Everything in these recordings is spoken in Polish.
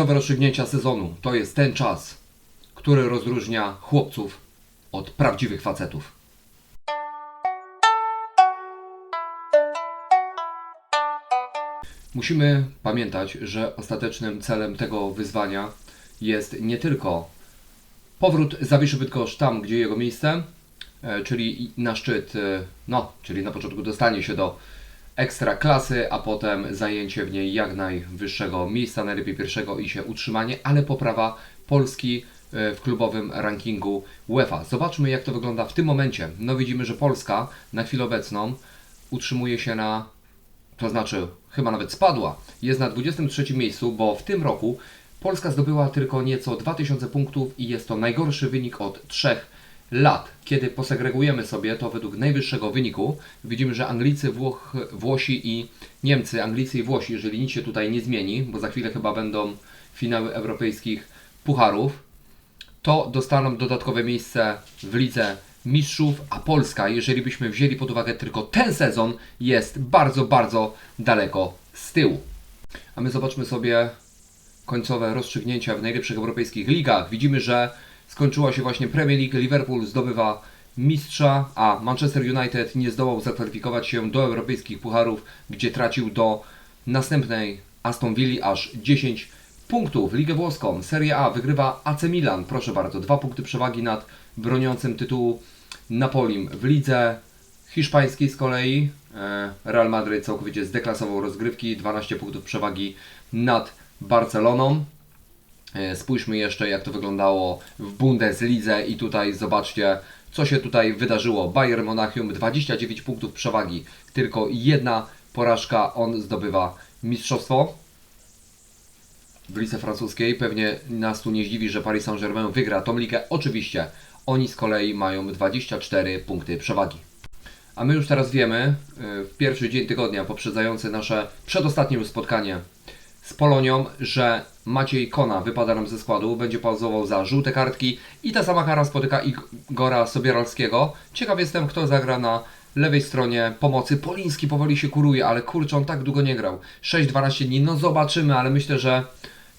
Końcowe rozstrzygnięcia sezonu to jest ten czas, który rozróżnia chłopców od prawdziwych facetów. Musimy pamiętać, że ostatecznym celem tego wyzwania jest nie tylko powrót Zawiszy Bydgoszcz tam, gdzie jego miejsce, e, czyli na szczyt, e, no, czyli na początku dostanie się do ekstra klasy, a potem zajęcie w niej jak najwyższego miejsca, najlepiej pierwszego i się utrzymanie, ale poprawa Polski e, w klubowym rankingu UEFA. Zobaczmy jak to wygląda w tym momencie. No widzimy, że Polska na chwilę obecną utrzymuje się na to znaczy chyba nawet spadła, jest na 23 miejscu, bo w tym roku Polska zdobyła tylko nieco 2000 punktów i jest to najgorszy wynik od 3 lat. Kiedy posegregujemy sobie to według najwyższego wyniku, widzimy, że Anglicy, Włoch, Włosi i Niemcy, Anglicy i Włosi, jeżeli nic się tutaj nie zmieni, bo za chwilę chyba będą finały europejskich pucharów, to dostaną dodatkowe miejsce w lidze mistrzów, a Polska, jeżeli byśmy wzięli pod uwagę tylko ten sezon, jest bardzo, bardzo daleko z tyłu. A my zobaczmy sobie końcowe rozstrzygnięcia w najlepszych europejskich ligach. Widzimy, że skończyła się właśnie Premier League, Liverpool zdobywa mistrza, a Manchester United nie zdołał zakwalifikować się do europejskich pucharów, gdzie tracił do następnej Aston Villa aż 10 punktów. Ligę włoską, Serie A wygrywa AC Milan, proszę bardzo, dwa punkty przewagi nad broniącym tytułu Napolim. W lidze hiszpańskiej z kolei e, Real Madryt całkowicie zdeklasował rozgrywki, 12 punktów przewagi nad Barceloną. E, Spójrzmy jeszcze, jak to wyglądało w Bundeslidze i tutaj zobaczcie, co się tutaj wydarzyło. Bayern Monachium 29 punktów przewagi, tylko jedna porażka, on zdobywa mistrzostwo w lidze francuskiej. Pewnie nas tu nie zdziwi, że Paris Saint-Germain wygra tą ligę. Oczywiście oni z kolei mają 24 punkty przewagi. A my już teraz wiemy, y, w pierwszy dzień tygodnia poprzedzający nasze przedostatnie już spotkanie z Polonią, że Maciej Kona wypada nam ze składu, będzie pauzował za żółte kartki i ta sama kara spotyka Igora Sobieralskiego. Ciekaw jestem, kto zagra na lewej stronie pomocy. Poliński powoli się kuruje, ale kurczę, on tak długo nie grał. 6-12 dni, no zobaczymy, ale myślę, że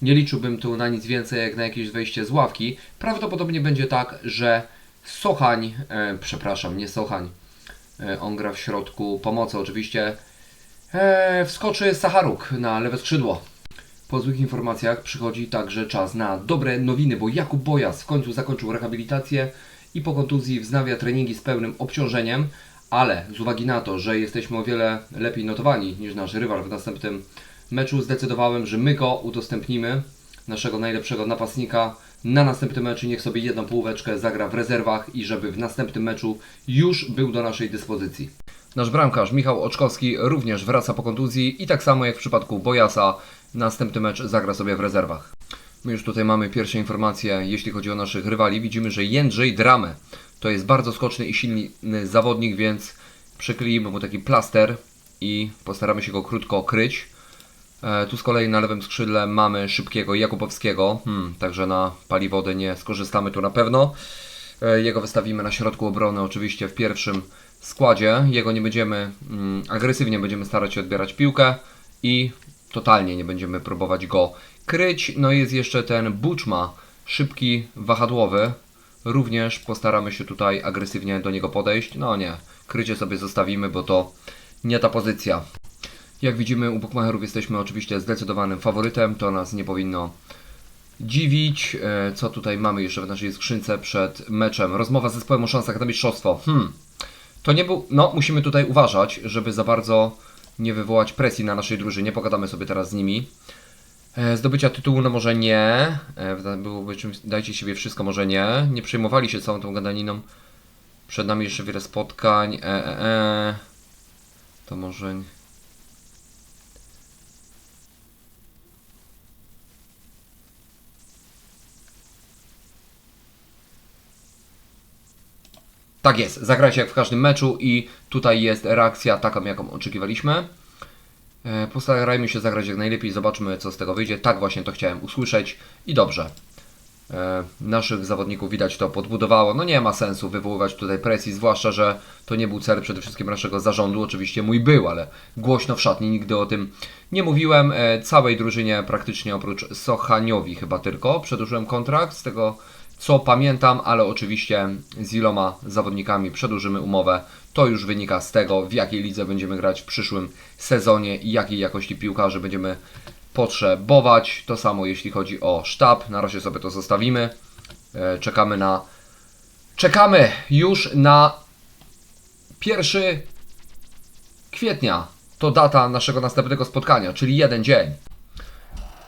nie liczyłbym tu na nic więcej jak na jakieś wejście z ławki. Prawdopodobnie będzie tak, że Sochań, e, przepraszam, nie Sochań, e, on gra w środku pomocy oczywiście, e, wskoczy Sacharuk na lewe skrzydło. Po złych informacjach przychodzi także czas na dobre nowiny, bo Jakub Bojas w końcu zakończył rehabilitację i po kontuzji wznawia treningi z pełnym obciążeniem, ale z uwagi na to, że jesteśmy o wiele lepiej notowani niż nasz rywal w następnym meczu, zdecydowałem, że my go udostępnimy, naszego najlepszego napastnika, na następny mecz i niech sobie jedną połóweczkę zagra w rezerwach i żeby w następnym meczu już był do naszej dyspozycji. Nasz bramkarz Michał Oczkowski również wraca po kontuzji i tak samo jak w przypadku Bojasa, następny mecz zagra sobie w rezerwach. My już tutaj mamy pierwsze informacje, jeśli chodzi o naszych rywali. Widzimy, że Jędrzej Dramę to jest bardzo skoczny i silny zawodnik, więc przykleimy mu taki plaster i postaramy się go krótko kryć. E, tu z kolei na lewym skrzydle mamy szybkiego Jakubowskiego, hmm, także na paliwodę nie skorzystamy tu na pewno. E, Jego wystawimy na środku obrony oczywiście w pierwszym składzie. Jego nie będziemy mm, agresywnie będziemy starać się odbierać piłkę i totalnie nie będziemy próbować go kryć. No i jest jeszcze ten Buczma, szybki wahadłowy. Również postaramy się tutaj agresywnie do niego podejść. No nie, krycie sobie zostawimy, bo to nie ta pozycja. Jak widzimy u Bookmacherów jesteśmy oczywiście zdecydowanym faworytem, to nas nie powinno dziwić. E, Co tutaj mamy jeszcze w naszej skrzynce przed meczem? Rozmowa z zespołem o szansach na mistrzostwo. Hmm. To nie był. No, musimy tutaj uważać, żeby za bardzo nie wywołać presji na naszej drużynie. Pogadamy sobie teraz z nimi. E, Zdobycia tytułu, no może nie. E, Byłoby czymś, dajcie siebie wszystko, może nie. Nie przejmowali się całą tą gadaniną. Przed nami jeszcze wiele spotkań. E, e, e. To może. nie- Tak jest, zagrajcie jak w każdym meczu i tutaj jest reakcja taką, jaką oczekiwaliśmy. E, Postarajmy się zagrać jak najlepiej, zobaczmy co z tego wyjdzie. Tak właśnie to chciałem usłyszeć i dobrze. E, Naszych zawodników widać to podbudowało. No nie ma sensu wywoływać tutaj presji, zwłaszcza, że to nie był cel przede wszystkim naszego zarządu. Oczywiście mój był, ale głośno w szatni nigdy o tym Nie mówiłem e, całej drużynie praktycznie oprócz Sochaniowi chyba tylko. Przedłużyłem kontrakt z tego co pamiętam, ale oczywiście z iloma zawodnikami przedłużymy umowę. To już wynika z tego, w jakiej lidze będziemy grać w przyszłym sezonie i jakiej jakości piłkarzy będziemy potrzebować. To samo jeśli chodzi o sztab. Na razie sobie to zostawimy. E, Czekamy na. Czekamy już na 1 kwietnia. To data naszego następnego spotkania, czyli jeden dzień.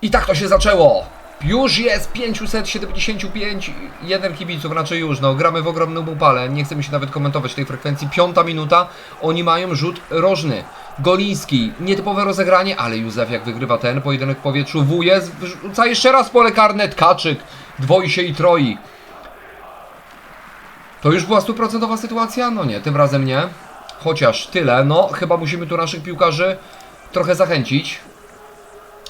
I tak to się zaczęło. Już jest 575 jeden kibiców, raczej już, no gramy w ogromnym upale, nie chcemy się nawet komentować tej frekwencji. Piąta minuta, oni mają rzut rożny. Goliński, nietypowe rozegranie, ale Józef jak wygrywa ten pojedynek w powietrzu, Wujes wrzuca jeszcze raz pole karne, Tkaczyk, dwoi się i troi. To już była stuprocentowa sytuacja? No nie, tym razem nie. Chociaż tyle, no chyba musimy tu naszych piłkarzy trochę zachęcić.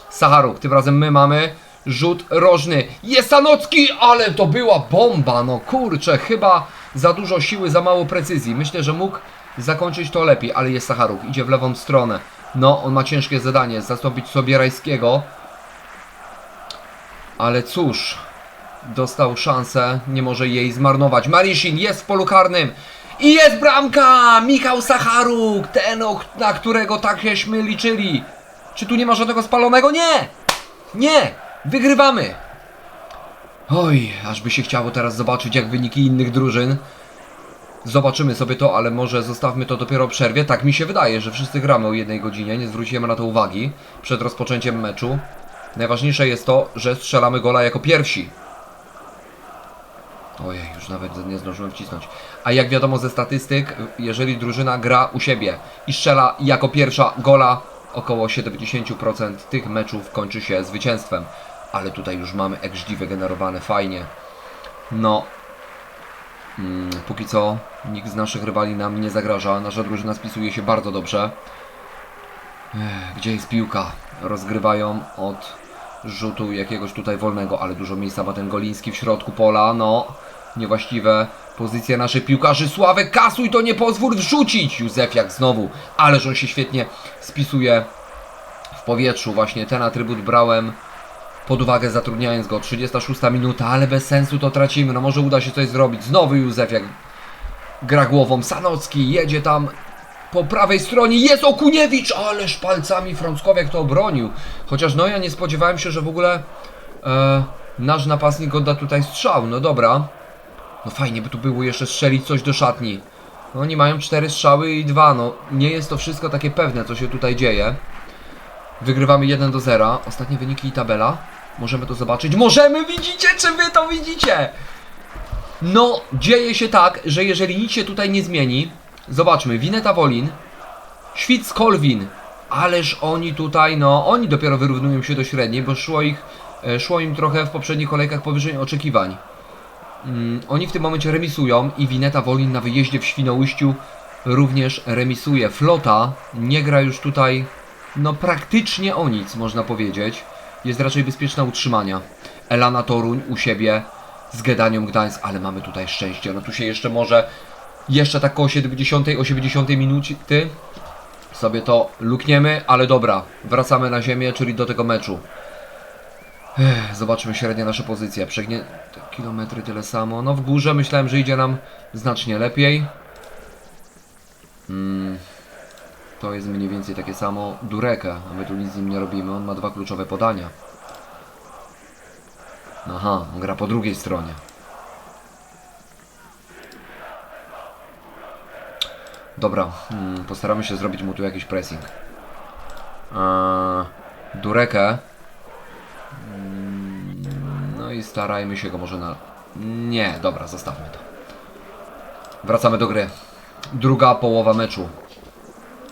Sacharuk, tym razem my mamy rzut rożny. Jest Sanocki, ale to była bomba, no kurczę, chyba za dużo siły, za mało precyzji. Myślę, że mógł zakończyć to lepiej, ale jest Sacharuk, idzie w lewą stronę. No, on ma ciężkie zadanie, zastąpić sobie Rajskiego. Ale cóż, dostał szansę, nie może jej zmarnować. Marishin jest w polu karnym. I jest bramka! Michał Sacharuk, ten, na którego takśmy liczyli. Czy tu nie ma żadnego spalonego? Nie! Nie! Wygrywamy! Oj, aż by się chciało teraz zobaczyć jak wyniki innych drużyn. Zobaczymy sobie to, ale może zostawmy to dopiero przerwie. Tak mi się wydaje, że wszyscy gramy o jednej godzinie, nie zwróciłem na to uwagi przed rozpoczęciem meczu. Najważniejsze jest to, że strzelamy gola jako pierwsi. Ojej, już nawet nie zdążyłem wcisnąć. A jak wiadomo ze statystyk, jeżeli drużyna gra u siebie i strzela jako pierwsza gola, około 70% tych meczów kończy się zwycięstwem. Ale tutaj już mamy XG wygenerowane fajnie. No, mm, póki co nikt z naszych rywali nam nie zagraża. Nasza drużyna spisuje się bardzo dobrze. Ech, gdzie jest piłka? Rozgrywają od rzutu jakiegoś tutaj wolnego, ale dużo miejsca ma ten Goliński w środku pola. No, niewłaściwe pozycje naszych piłkarzy. Sławek, kasuj to, nie pozwól wrzucić! Józefiak znowu, ależ on się świetnie spisuje w powietrzu. Właśnie ten atrybut brałem pod uwagę zatrudniając go. 36 minuta, ale bez sensu to tracimy. No może uda się coś zrobić. Znowu Józefiak gra głową. Sanocki jedzie tam po prawej stronie. Jest Okuniewicz, ależ palcami Frąckowiak to obronił. Chociaż no ja nie spodziewałem się, że w ogóle e, nasz napastnik odda tutaj strzał. No dobra. No fajnie by tu było jeszcze strzelić coś do szatni. No oni mają cztery strzały i dwa. No nie jest to wszystko takie pewne, co się tutaj dzieje. Wygrywamy 1 do 0. Ostatnie wyniki i tabela. Możemy to zobaczyć. Możemy, widzicie, czy wy to widzicie? No, dzieje się tak, że jeżeli nic się tutaj nie zmieni, zobaczmy, Wineta Wolin, Świc Kolwin, ależ oni tutaj, no, oni dopiero wyrównują się do średniej, bo szło ich, e, szło im trochę w poprzednich kolejkach powyżej oczekiwań. Mm, oni w tym momencie remisują i Wineta Wolin na wyjeździe w Świnoujściu również remisuje. Flota nie gra już tutaj, no praktycznie o nic, można powiedzieć. Jest raczej bezpieczna utrzymania. Elana Toruń u siebie z Gedanią Gdańsk, ale mamy tutaj szczęście. No tu się jeszcze może, jeszcze tak koło 70-80 minuty sobie to lukniemy, ale dobra, wracamy na ziemię, czyli do tego meczu. Ech, zobaczmy średnie nasze pozycje. Przegnie kilometry tyle samo. No w górze myślałem, że idzie nam znacznie lepiej. Mm, to jest mniej więcej takie samo Dureka, a my tu nic z nim nie robimy. On ma dwa kluczowe podania. Aha, on gra po drugiej stronie. Dobra, hmm, postaramy się zrobić mu tu jakiś pressing. Eee, Durekę. Mm, No i starajmy się go może na... Nie, dobra, zostawmy to. Wracamy do gry. Druga połowa meczu.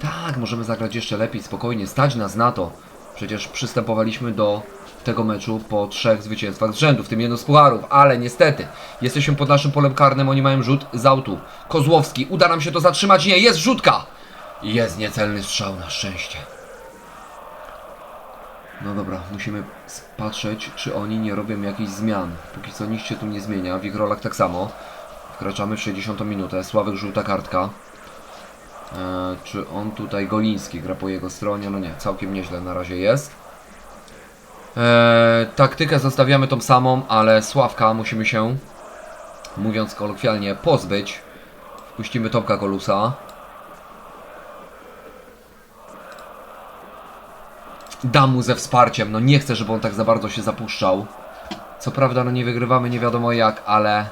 Tak, możemy zagrać jeszcze lepiej, spokojnie, stać nas na to. Przecież przystępowaliśmy do tego meczu po trzech zwycięstwach z rzędu, w tym jedno z pucharów, ale niestety jesteśmy pod naszym polem karnym, oni mają rzut z autu. Kozłowski, uda nam się to zatrzymać, nie, jest rzutka! Jest niecelny strzał, na szczęście. No dobra, musimy patrzeć, czy oni nie robią jakichś zmian. Póki co nic się tu nie zmienia, w ich rolach tak samo. Wkraczamy w 60 minutę, Sławek żółta kartka. E, czy on tutaj Goliński gra po jego stronie? No nie, całkiem nieźle na razie jest. E, taktykę zostawiamy tą samą, ale Sławka musimy się, mówiąc kolokwialnie, pozbyć. Wpuścimy Tomka Golusa. Dam mu ze wsparciem, no nie chcę, żeby on tak za bardzo się zapuszczał. Co prawda, no nie wygrywamy nie wiadomo jak, ale...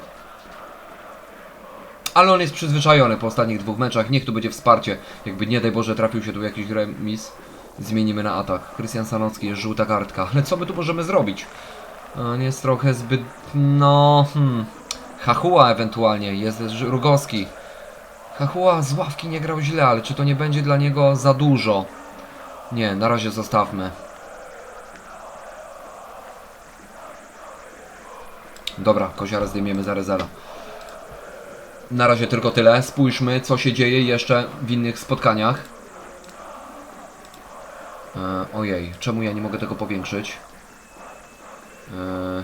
Ale on jest przyzwyczajony po ostatnich dwóch meczach, niech tu będzie wsparcie. Jakby nie daj Boże trafił się tu jakiś remis, zmienimy na atak. Krystian Sanocki jest żółta kartka, ale co my tu możemy zrobić? On jest trochę zbyt... no... Hmm. Hachua ewentualnie, jest Rugowski. Hachua z ławki nie grał źle, ale czy to nie będzie dla niego za dużo? Nie, na razie zostawmy. Dobra, koziara zdejmiemy za rezerwę. Na razie tylko tyle. Spójrzmy, co się dzieje jeszcze w innych spotkaniach. E, ojej, czemu ja nie mogę tego powiększyć? E,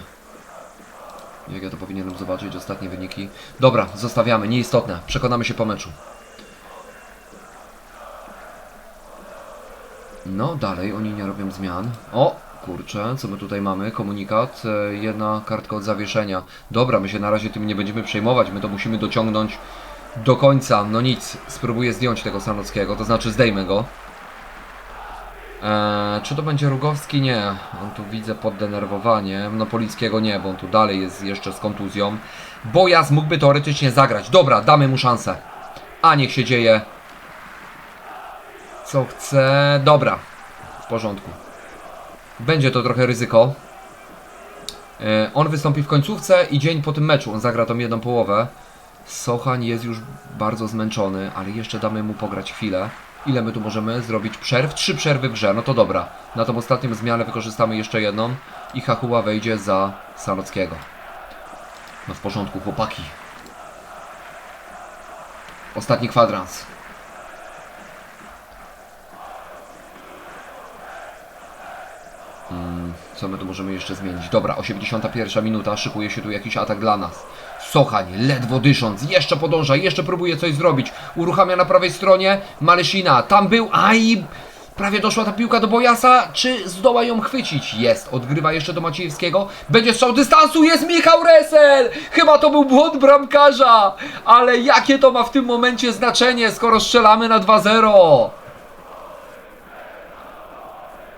jak ja to powinienem zobaczyć? Ostatnie wyniki. Dobra, zostawiamy, nieistotne. Przekonamy się po meczu. No, dalej, oni nie robią zmian. O, kurczę, co my tutaj mamy? Komunikat, e, jedna kartka od zawieszenia. Dobra, my się na razie tym nie będziemy przejmować, my to musimy dociągnąć do końca. No nic, spróbuję zdjąć tego Sanockiego, to znaczy zdejmę go. Eee, czy to będzie Rugowski? Nie. On tu widzę poddenerwowanie. No Polickiego nie, bo on tu dalej jest jeszcze z kontuzją. Bojas mógłby teoretycznie zagrać. Dobra, damy mu szansę. A niech się dzieje co chce. Dobra, w porządku. Będzie to trochę ryzyko. E, On wystąpi w końcówce i dzień po tym meczu. On zagra tą jedną połowę. Sochań jest już bardzo zmęczony, ale jeszcze damy mu pograć chwilę. Ile my tu możemy zrobić przerw? Trzy przerwy w grze, no to dobra. Na tą ostatnią zmianę wykorzystamy jeszcze jedną i Hachuła wejdzie za Sanockiego. No w porządku, chłopaki. Ostatni kwadrans. Co my tu możemy jeszcze zmienić? Dobra, 81 minuta, szykuje się tu jakiś atak dla nas. Sochań, ledwo dysząc, jeszcze podąża, jeszcze próbuje coś zrobić. Uruchamia na prawej stronie Malesina. Tam był, aj! Prawie doszła ta piłka do Bojasa. Czy zdoła ją chwycić? Jest. Odgrywa jeszcze do Maciejewskiego. Będzie strzał dystansu. Jest Michał Resel! Chyba to był błąd bramkarza. Ale jakie to ma w tym momencie znaczenie, skoro strzelamy na 2-0?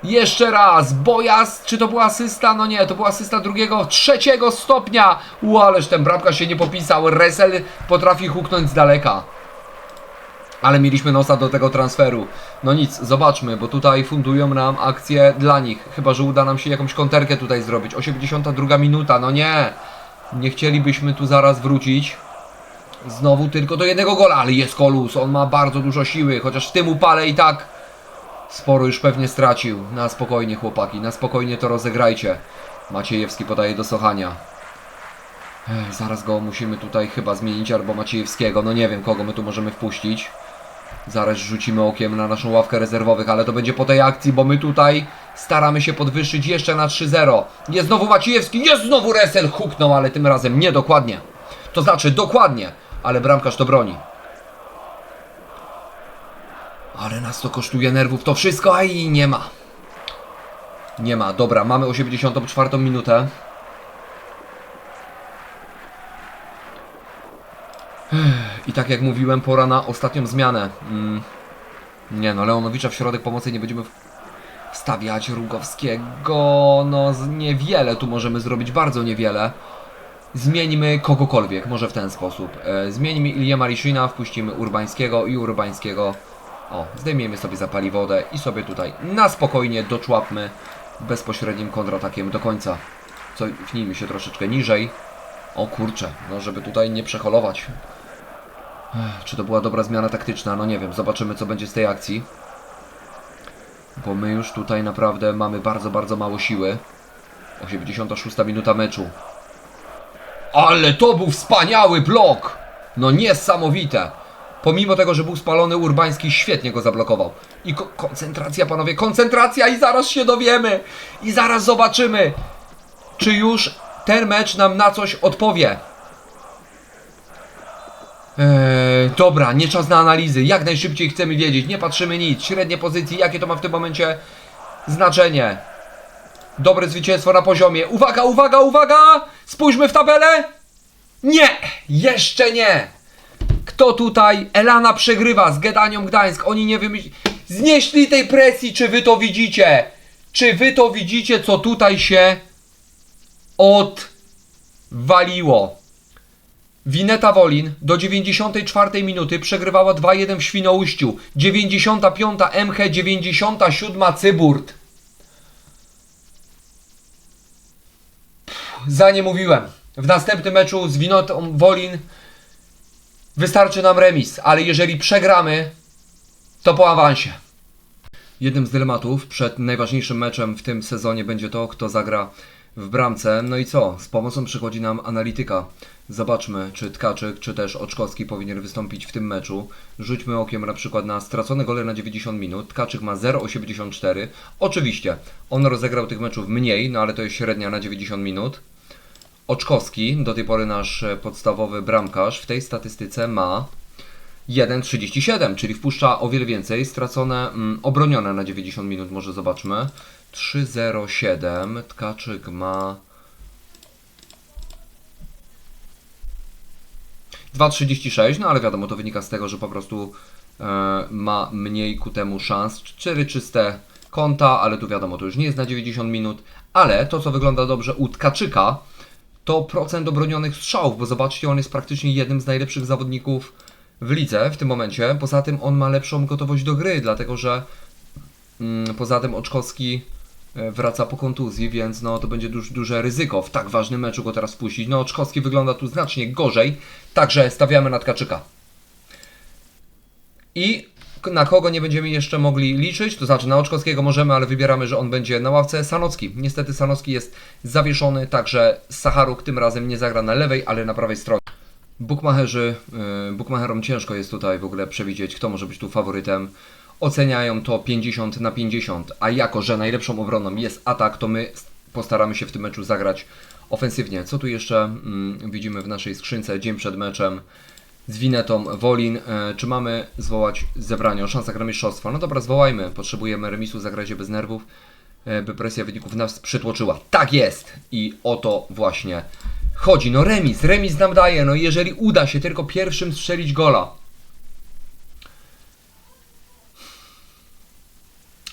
Jeszcze raz, Bojas, czy to była asysta? No nie, to była asysta drugiego, trzeciego stopnia. U, ależ ten bramka się nie popisał. Resel potrafi huknąć z daleka. Ale mieliśmy nosa do tego transferu. No nic, zobaczmy, bo tutaj fundują nam akcję dla nich. Chyba, że uda nam się jakąś konterkę tutaj zrobić. 82 minuta, no nie. Nie chcielibyśmy tu zaraz wrócić. Znowu tylko do jednego gola, ale jest Kolus. On ma bardzo dużo siły, chociaż w tym upale i tak Sporo już pewnie stracił. Na spokojnie, chłopaki, na spokojnie to rozegrajcie. Maciejewski podaje do Sochania. Ech, zaraz go musimy tutaj chyba zmienić, albo Maciejewskiego. No nie wiem, kogo my tu możemy wpuścić. Zaraz rzucimy okiem na naszą ławkę rezerwowych, ale to będzie po tej akcji, bo my tutaj staramy się podwyższyć jeszcze na 3-0. Jest znowu Maciejewski, jest znowu Resel, huknął, ale tym razem nie dokładnie. To znaczy dokładnie, ale bramkarz to broni. Ale nas to kosztuje nerwów, to wszystko, a i nie ma. Nie ma, dobra, mamy 84 minutę. I tak jak mówiłem, pora na ostatnią zmianę. Mm. Nie no, Leonowicza w środek pomocy nie będziemy wstawiać. Rugowskiego, no niewiele tu możemy zrobić, bardzo niewiele. Zmieńmy kogokolwiek, może w ten sposób. E, zmieńmy Ilię Mariszina, wpuścimy Urbańskiego i Urbańskiego o, zdejmiemy sobie zapali wodę i sobie tutaj na spokojnie doczłapmy bezpośrednim kontratakiem do końca. Cofnijmy się troszeczkę niżej. O kurczę, no żeby tutaj nie przeholować. Ech, Czy to była dobra zmiana taktyczna? No nie wiem, zobaczymy co będzie z tej akcji. Bo my już tutaj naprawdę mamy bardzo, bardzo mało siły. 86 minuta meczu. Ale to był wspaniały blok! No niesamowite! Pomimo tego, że był spalony Urbański, świetnie go zablokował. I ko koncentracja, panowie, koncentracja i zaraz się dowiemy. I zaraz zobaczymy, czy już ten mecz nam na coś odpowie. Eee, dobra, nie czas na analizy. Jak najszybciej chcemy wiedzieć. Nie patrzymy nic. Średnie pozycje, jakie to ma w tym momencie znaczenie. Dobre zwycięstwo na poziomie. Uwaga, uwaga, uwaga! Spójrzmy w tabelę. Nie! Jeszcze nie! Kto tutaj? Elana przegrywa z Gedanią Gdańsk. Oni nie wymyślili. Znieśli tej presji, czy wy to widzicie? Czy wy to widzicie, co tutaj się odwaliło? Wineta Wolin do 94 minuty przegrywała 2-1 w Świnoujściu. 95 MH, 97 Cyburt. Za nie mówiłem. W następnym meczu z Winotą Wolin wystarczy nam remis, ale jeżeli przegramy, to po awansie. Jednym z dylematów przed najważniejszym meczem w tym sezonie będzie to, kto zagra w bramce. No i co? Z pomocą przychodzi nam analityka. Zobaczmy, czy Tkaczyk, czy też Oczkowski powinien wystąpić w tym meczu. Rzućmy okiem na przykład na stracone gole na 90 minut. Tkaczyk ma 0,84. Oczywiście, on rozegrał tych meczów mniej, no ale to jest średnia na 90 minut. Oczkowski, do tej pory nasz e, podstawowy bramkarz, w tej statystyce ma 1,37, czyli wpuszcza o wiele więcej. Stracone, mm, obronione na 90 minut, może zobaczmy. 3,07. Tkaczyk ma 2,36, no ale wiadomo, to wynika z tego, że po prostu e, ma mniej ku temu szans. 4 czyste konta, ale tu wiadomo, to już nie jest na 90 minut. Ale to, co wygląda dobrze u Tkaczyka, to procent obronionych strzałów, bo zobaczcie, on jest praktycznie jednym z najlepszych zawodników w lidze w tym momencie. Poza tym on ma lepszą gotowość do gry, dlatego że mm, poza tym Oczkowski e, wraca po kontuzji, więc no to będzie duż, duże ryzyko w tak ważnym meczu go teraz puścić. No Oczkowski wygląda tu znacznie gorzej, także stawiamy na Tkaczyka. I na kogo nie będziemy jeszcze mogli liczyć, to znaczy na Oczkowskiego możemy, ale wybieramy, że on będzie na ławce. Sanocki. Niestety Sanocki jest zawieszony, także Sacharuk tym razem nie zagra na lewej, ale na prawej stronie. Bukmacherzy, yy, bukmacherom ciężko jest tutaj w ogóle przewidzieć, kto może być tu faworytem. Oceniają to 50 na 50, a jako, że najlepszą obroną jest atak, to my postaramy się w tym meczu zagrać ofensywnie. Co tu jeszcze mm, widzimy w naszej skrzynce dzień przed meczem z Winetą Wolin? E, czy mamy zwołać zebranie o szansach na mistrzostwo? No dobra, zwołajmy. Potrzebujemy remisu, zagrajcie bez nerwów, e, by presja wyników nas przytłoczyła. Tak jest! I o to właśnie chodzi. No remis, remis nam daje. No jeżeli uda się tylko pierwszym strzelić gola,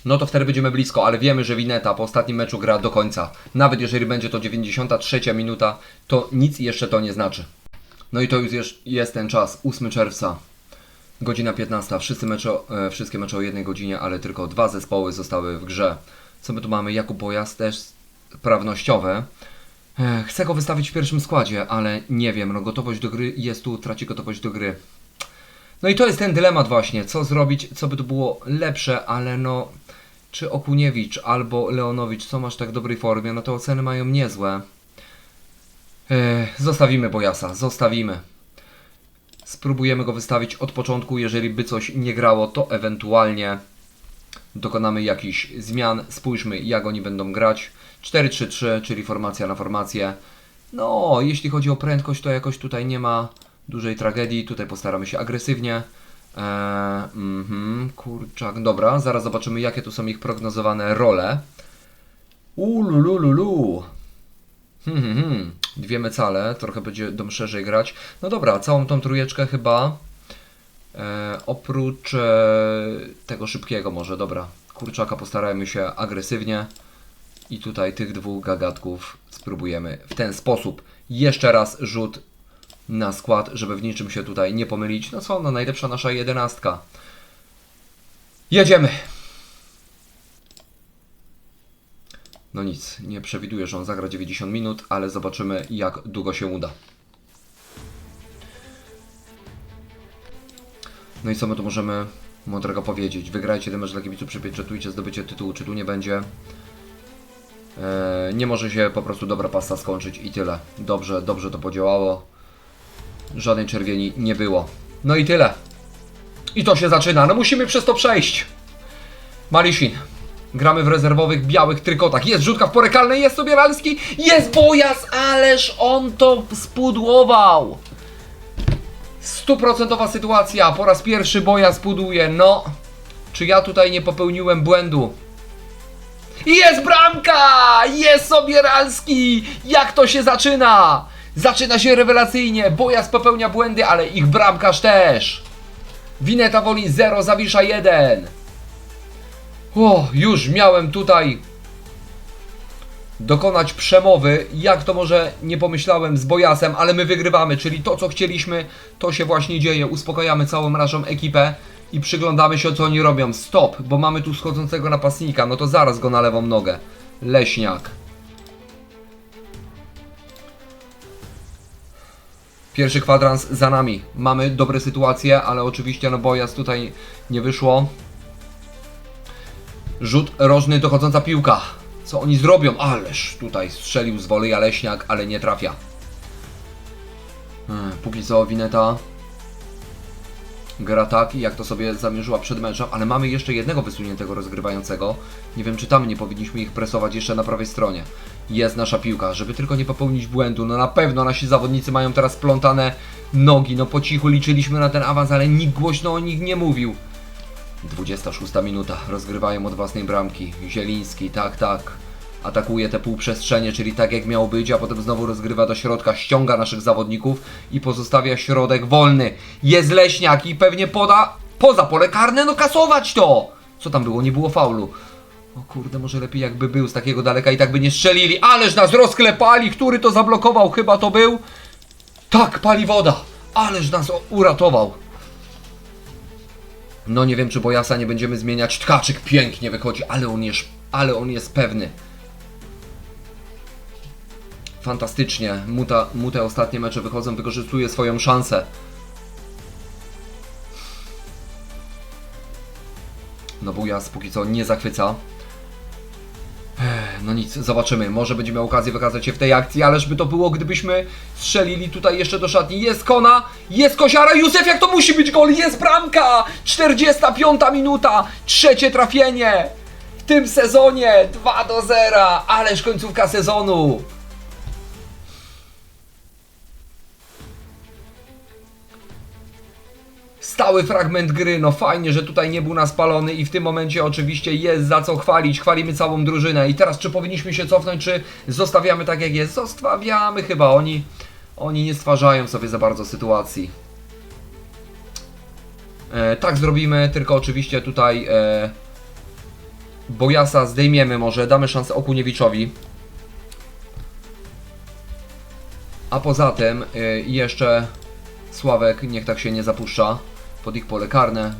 no to wtedy będziemy blisko, ale wiemy, że Wineta po ostatnim meczu gra do końca. Nawet jeżeli będzie to 93 minuta, to nic jeszcze to nie znaczy. No i to już jest, jest ten czas, 8 czerwca, godzina 15. Wszyscy mecze, e, wszystkie mecze o jednej godzinie, ale tylko dwa zespoły zostały w grze. Co my tu mamy? Jakub Bojas też sprawnościowe. E, Chcę go wystawić w pierwszym składzie, ale nie wiem, no gotowość do gry jest tu, traci gotowość do gry. No i to jest ten dylemat właśnie, co zrobić, co by to było lepsze, ale no, czy Okuniewicz albo Leonowicz są aż tak dobrej formie, no to oceny mają niezłe. Ech, zostawimy Bojasa, zostawimy. Spróbujemy go wystawić od początku, jeżeli by coś nie grało, to ewentualnie dokonamy jakichś zmian. Spójrzmy, jak oni będą grać. 4-3-3, czyli formacja na formację. No, jeśli chodzi o prędkość, to jakoś tutaj nie ma dużej tragedii. Tutaj postaramy się agresywnie. Eee, mhm, kurczak. Dobra, zaraz zobaczymy, jakie tu są ich prognozowane role. Ulululu. Hmm, hmm, hmm. Dwie mecale, trochę będzie dom szerzej grać. No dobra, całą tą trójeczkę chyba. E, oprócz e, tego szybkiego może, dobra. Kurczaka postarajmy się agresywnie. I tutaj tych dwóch gagatków spróbujemy w ten sposób. Jeszcze raz rzut na skład, żeby w niczym się tutaj nie pomylić. No co, no najlepsza nasza jedenastka. Jedziemy! No nic, nie przewiduję, że on zagra 90 minut, ale zobaczymy jak długo się uda. No i co my tu możemy mądrego powiedzieć? Wygrajcie ten mecz dla kibiców, przypieczetujcie zdobycie tytułu, czy tu nie będzie. Eee, nie może się po prostu dobra pasta skończyć i tyle. Dobrze, dobrze to podziałało. Żadnej czerwieni nie było. No i tyle. I to się zaczyna. No musimy przez to przejść. Malisin. Gramy w rezerwowych białych trykotach. Jest rzutka w porę kalnej, jest Sobieralski, jest Bojas, ależ on to spudłował. Stuprocentowa sytuacja, po raz pierwszy boja zbuduje, no. Czy ja tutaj nie popełniłem błędu? Jest bramka! Jest Sobieralski! Jak to się zaczyna? Zaczyna się rewelacyjnie, Bojas popełnia błędy, ale ich bramkarz też. Wineta woli 0, Zawisza 1. O, już miałem tutaj dokonać przemowy. Jak to może nie pomyślałem z Bojasem, ale my wygrywamy, czyli to co chcieliśmy, to się właśnie dzieje. Uspokajamy całą naszą ekipę i przyglądamy się co oni robią. Stop, bo mamy tu schodzącego napastnika, no to zaraz go na lewą nogę. Leśniak. Pierwszy kwadrans za nami. Mamy dobre sytuacje, ale oczywiście no Bojas tutaj nie wyszło. Rzut rożny, dochodząca piłka. Co oni zrobią? Ależ tutaj strzelił z woli Leśniak, ale nie trafia. Hmm, Póki co Wineta gra tak, jak to sobie zamierzyła przed ale mamy jeszcze jednego wysuniętego rozgrywającego. Nie wiem, czy tam nie powinniśmy ich presować jeszcze na prawej stronie. Jest nasza piłka, żeby tylko nie popełnić błędu. No na pewno nasi zawodnicy mają teraz plątane nogi. No po cichu liczyliśmy na ten awans, ale nikt głośno o nich nie mówił. 26 minuta. Rozgrywają od własnej bramki. Zieliński, tak, tak. Atakuje te półprzestrzenie, czyli tak jak miało być, a potem znowu rozgrywa do środka, ściąga naszych zawodników i pozostawia środek wolny. Jest Leśniak i pewnie poda poza pole karne, no kasować to! Co tam było? Nie było faulu. O kurde, może lepiej jakby był z takiego daleka i tak by nie strzelili. Ależ nas rozklepali! Który to zablokował? Chyba to był? Tak, pali woda! Ależ nas uratował. No nie wiem, czy Bojasa nie będziemy zmieniać. Tkaczyk pięknie wychodzi, ale on jest, ale on jest pewny. Fantastycznie. Muta, mu te ostatnie mecze wychodzą, wykorzystuje swoją szansę. No Bujas póki co nie zachwyca. No nic, zobaczymy. Może będzie miał okazję wykazać się w tej akcji, ależ by to było, gdybyśmy strzelili tutaj jeszcze do szatni. Jest Kona, jest Koziara, Józef, jak to musi być gol, jest bramka! 45 minuta, trzecie trafienie w tym sezonie, 2 do 0, ależ końcówka sezonu. Stały fragment gry, no fajnie, że tutaj nie był naspalony i w tym momencie oczywiście jest za co chwalić, chwalimy całą drużynę i teraz czy powinniśmy się cofnąć, czy zostawiamy tak jak jest? Zostawiamy chyba, oni, oni nie stwarzają sobie za bardzo sytuacji. E, tak zrobimy, tylko oczywiście tutaj e, Bojasa zdejmiemy może, damy szansę Okuniewiczowi. A poza tym y, jeszcze Sławek niech tak się nie zapuszcza pod ich pole karne.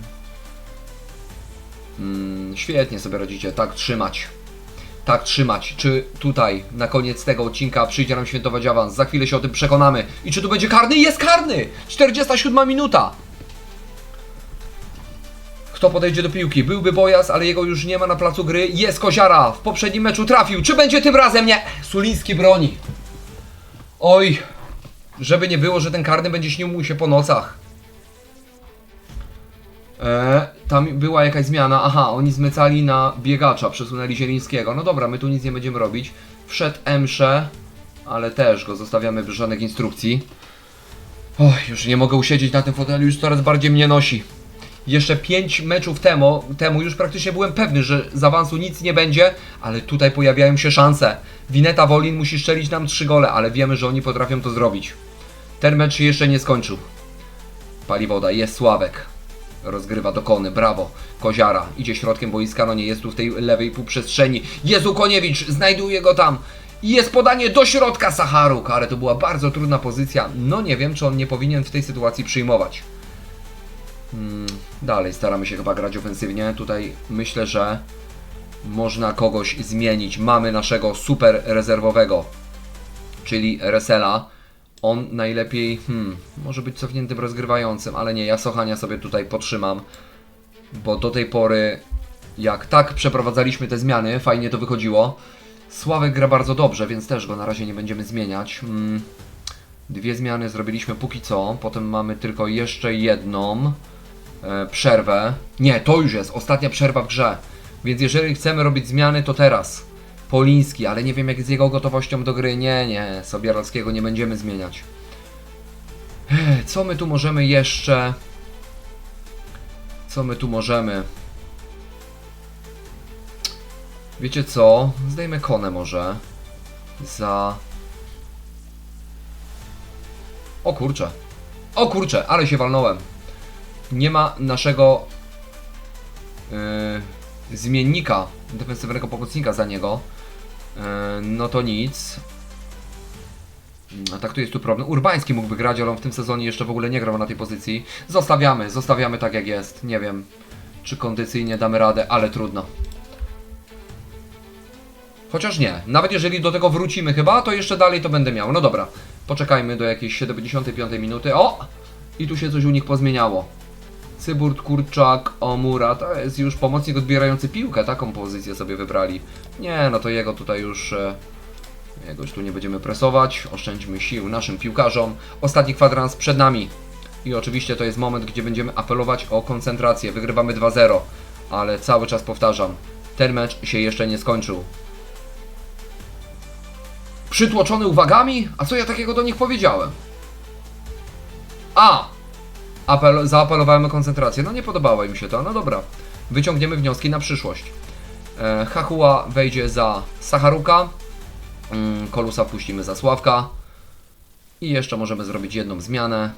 Mm, świetnie sobie radzicie, tak trzymać. Tak trzymać. Czy tutaj na koniec tego odcinka przyjdzie nam świętować awans? Za chwilę się o tym przekonamy. I czy tu będzie karny? Jest karny! 47 minuta! Kto podejdzie do piłki? Byłby Bojas, ale jego już nie ma na placu gry. Jest Koziara! W poprzednim meczu trafił. Czy będzie tym razem? Nie! Suliński broni. Oj, żeby nie było, że ten karny będzie śnił mu się po nocach. E, tam była jakaś zmiana. Aha, oni zmycali na biegacza, przesunęli Zielińskiego. No dobra, my tu nic nie będziemy robić. Wszedł Emsze, ale też go zostawiamy bez żadnych instrukcji. Oj, już nie mogę usiedzieć na tym fotelu, już coraz bardziej mnie nosi. Jeszcze 5 meczów temu, temu już praktycznie byłem pewny, że z awansu nic nie będzie, ale tutaj pojawiają się szanse. Wineta Wolin musi strzelić nam 3 gole, ale wiemy, że oni potrafią to zrobić. Ten mecz się jeszcze nie skończył. Pali woda, jest Sławek. Rozgrywa do Kony, brawo. Koziara idzie środkiem boiska, no nie jest tu w tej lewej półprzestrzeni. Jezu Koniewicz, znajduje go tam. Jest podanie do środka Sacharuk, ale to była bardzo trudna pozycja. No nie wiem, czy on nie powinien w tej sytuacji przyjmować. Hmm, dalej staramy się chyba grać ofensywnie. Tutaj myślę, że można kogoś zmienić. Mamy naszego super rezerwowego, czyli Resela. On najlepiej, hmm, może być cofniętym rozgrywającym, ale nie, ja Sochania sobie tutaj potrzymam, bo do tej pory, jak tak przeprowadzaliśmy te zmiany, fajnie to wychodziło. Sławek gra bardzo dobrze, więc też go na razie nie będziemy zmieniać. Hmm, dwie zmiany zrobiliśmy póki co, potem mamy tylko jeszcze jedną e, przerwę. Nie, to już jest ostatnia przerwa w grze, więc jeżeli chcemy robić zmiany, to teraz. Poliński, ale nie wiem jak z jego gotowością do gry. Nie, nie, Sobieralskiego nie będziemy zmieniać. Co my tu możemy jeszcze? Co my tu możemy? Wiecie co? Zdejmę konę może. Za... O kurczę. O kurczę, ale się walnąłem. Nie ma naszego yy, zmiennika, defensywnego pomocnika za niego. Yy, no to nic. A tak tu jest tu problem. Urbański mógłby grać, ale on w tym sezonie jeszcze w ogóle nie grał na tej pozycji. Zostawiamy, zostawiamy tak jak jest. Nie wiem, czy kondycyjnie damy radę, ale trudno. Chociaż nie. Nawet jeżeli do tego wrócimy chyba, to jeszcze dalej to będę miał. No dobra. Poczekajmy do jakiejś 75 minuty. O! I tu się coś u nich pozmieniało. Cyburt, Kurczak, Omura, to jest już pomocnik odbierający piłkę, taką pozycję sobie wybrali. Nie, no to jego tutaj już... E, jego już tu nie będziemy presować, oszczędźmy sił naszym piłkarzom. Ostatni kwadrans przed nami. I oczywiście to jest moment, gdzie będziemy apelować o koncentrację. Wygrywamy 2-0, ale cały czas powtarzam, ten mecz się jeszcze nie skończył. Przytłoczony uwagami? A co ja takiego do nich powiedziałem? A! Apel, zaapelowałem o koncentrację. No nie podobało im się to. No dobra. Wyciągniemy wnioski na przyszłość. E, wejdzie za Sacharuka. Mm, Kolusa puścimy za Sławka. I jeszcze możemy zrobić jedną zmianę.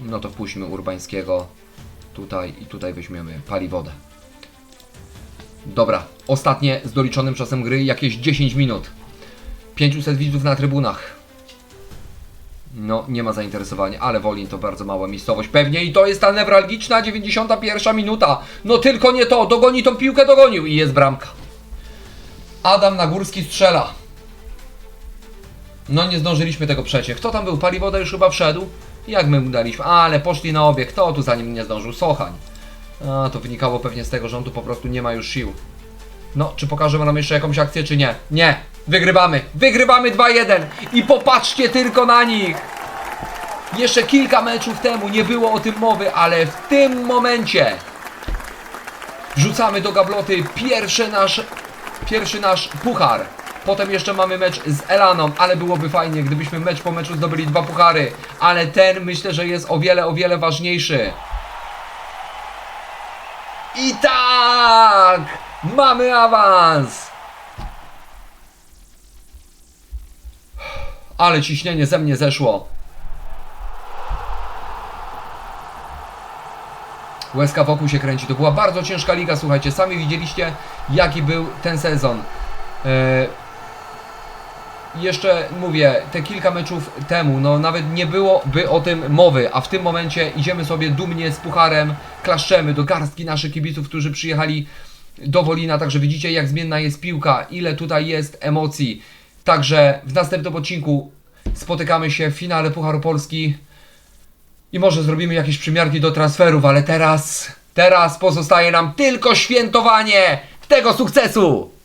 No to wpuśćmy Urbańskiego tutaj i tutaj weźmiemy paliwodę. Dobra, ostatnie z doliczonym czasem gry jakieś 10 minut. 500 widzów na trybunach. No, nie ma zainteresowania, ale Wolin to bardzo mała miejscowość. Pewnie i to jest ta newralgiczna 91 minuta. No tylko nie to, dogoni tą piłkę, dogonił i jest bramka. Adam Nagórski strzela. No nie zdążyliśmy tego przecieć. Kto tam był? Paliwoda już chyba wszedł? Jak my mu? Ale poszli na obie. Kto tu za nim nie zdążył? Sochań. A, to wynikało pewnie z tego, że on tu po prostu nie ma już sił. No, czy pokażemy nam jeszcze jakąś akcję, czy nie? Nie! Wygrywamy! Wygrywamy 2-1! I popatrzcie tylko na nich! Jeszcze kilka meczów temu nie było o tym mowy, ale w tym momencie wrzucamy do gabloty pierwszy nasz, pierwszy nasz puchar. Potem jeszcze mamy mecz z Elaną, ale byłoby fajnie, gdybyśmy mecz po meczu zdobyli dwa puchary. Ale ten myślę, że jest o wiele, o wiele ważniejszy. I tak! Mamy awans! Ale ciśnienie ze mnie zeszło. Łezka wokół się kręci. To była bardzo ciężka liga, słuchajcie. Sami widzieliście, jaki był ten sezon. E, jeszcze mówię, te kilka meczów temu, no nawet nie byłoby o tym mowy, a w tym momencie idziemy sobie dumnie z pucharem, klaszczemy do garstki naszych kibiców, którzy przyjechali do Wolina, także widzicie jak zmienna jest piłka, ile tutaj jest emocji. Także w następnym odcinku spotykamy się w finale Pucharu Polski i może zrobimy jakieś przymiarki do transferów, ale teraz, teraz pozostaje nam tylko świętowanie tego sukcesu!